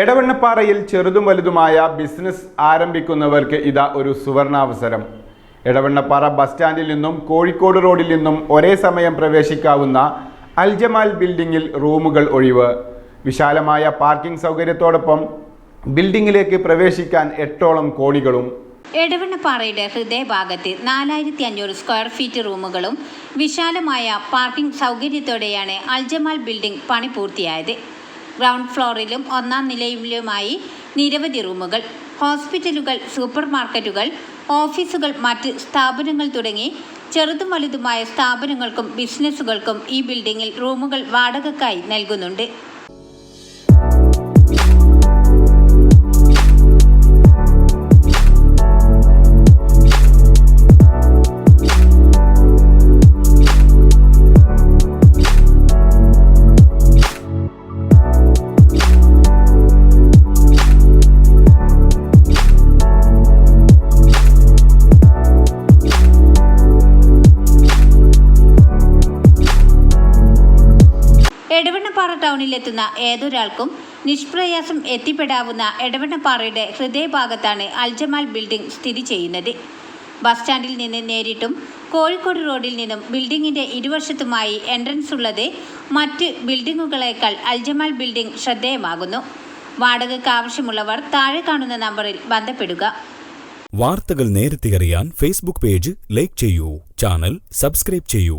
എടവണ്ണപ്പാറയിൽ ചെറുതും വലുതുമായ ബിസിനസ് ആരംഭിക്കുന്നവർക്ക് ഇതാ ഒരു സുവർണാവസരം. എടവണ്ണപ്പാറ ബസ് സ്റ്റാൻഡിൽ നിന്നും കോഴിക്കോട് റോഡിൽ നിന്നും ഒരേ സമയം പ്രവേശിക്കാവുന്ന അൽജമാൽ ബിൽഡിങ്ങിൽ റൂമുകൾ ഒഴിവ്. വിശാലമായ പാർക്കിംഗ് സൗകര്യത്തോടൊപ്പം ബിൽഡിങ്ങിലേക്ക് പ്രവേശിക്കാൻ എട്ടോളം കോണികളും എടവണ്ണപ്പാറയുടെ ഹൃദയഭാഗത്ത് നാലായിരത്തി അഞ്ഞൂറ് സ്ക്വയർ ഫീറ്റ് റൂമുകളും വിശാലമായ പാർക്കിംഗ് സൗകര്യത്തോടെയാണ് അൽജമാൽ ബിൽഡിംഗ് പണി പൂർത്തിയായത്. ഗ്രൗണ്ട് ഫ്ലോറിലും ഒന്നാം നിലയിലുമായി നിരവധി റൂമുകൾ ഹോസ്പിറ്റലുകൾ സൂപ്പർ മാർക്കറ്റുകൾ ഓഫീസുകൾ മറ്റ് സ്ഥാപനങ്ങൾ തുടങ്ങി ചെറുതും വലുതുമായ സ്ഥാപനങ്ങൾക്കും ബിസിനസ്സുകൾക്കും ഈ ബിൽഡിംഗിൽ റൂമുകൾ വാടകക്കായി നൽകുന്നുണ്ട്. എടവണ്ണപ്പാറ ടൗണിലെത്തുന്ന ഏതൊരാൾക്കും നിഷ്പ്രയാസം എത്തിപ്പെടാവുന്ന എടവണ്ണപ്പാറയുടെ ഹൃദയഭാഗത്താണ് അൽജമാൽ ബിൽഡിംഗ് സ്ഥിതി ചെയ്യുന്നത്. ബസ് സ്റ്റാൻഡിൽ നിന്ന് നേരിട്ടും കോഴിക്കോട് റോഡിൽ നിന്നും ബിൽഡിങ്ങിന്റെ ഇരുവശത്തുമായി എൻട്രൻസ് ഉള്ളത് മറ്റ് ബിൽഡിങ്ങുകളേക്കാൾ അൽജമാൽ ബിൽഡിംഗ് ശ്രദ്ധേയമാകുന്നു. വാടകയ്ക്ക് ആവശ്യമുള്ളവർ താഴെ കാണുന്ന നമ്പറിൽ ബന്ധപ്പെടുക. വാർത്തകൾ നേരത്തെ അറിയാൻ ഫേസ്ബുക്ക് പേജ് ലൈക്ക് ചെയ്യൂ. ചാനൽ സബ്സ്ക്രൈബ് ചെയ്യൂ.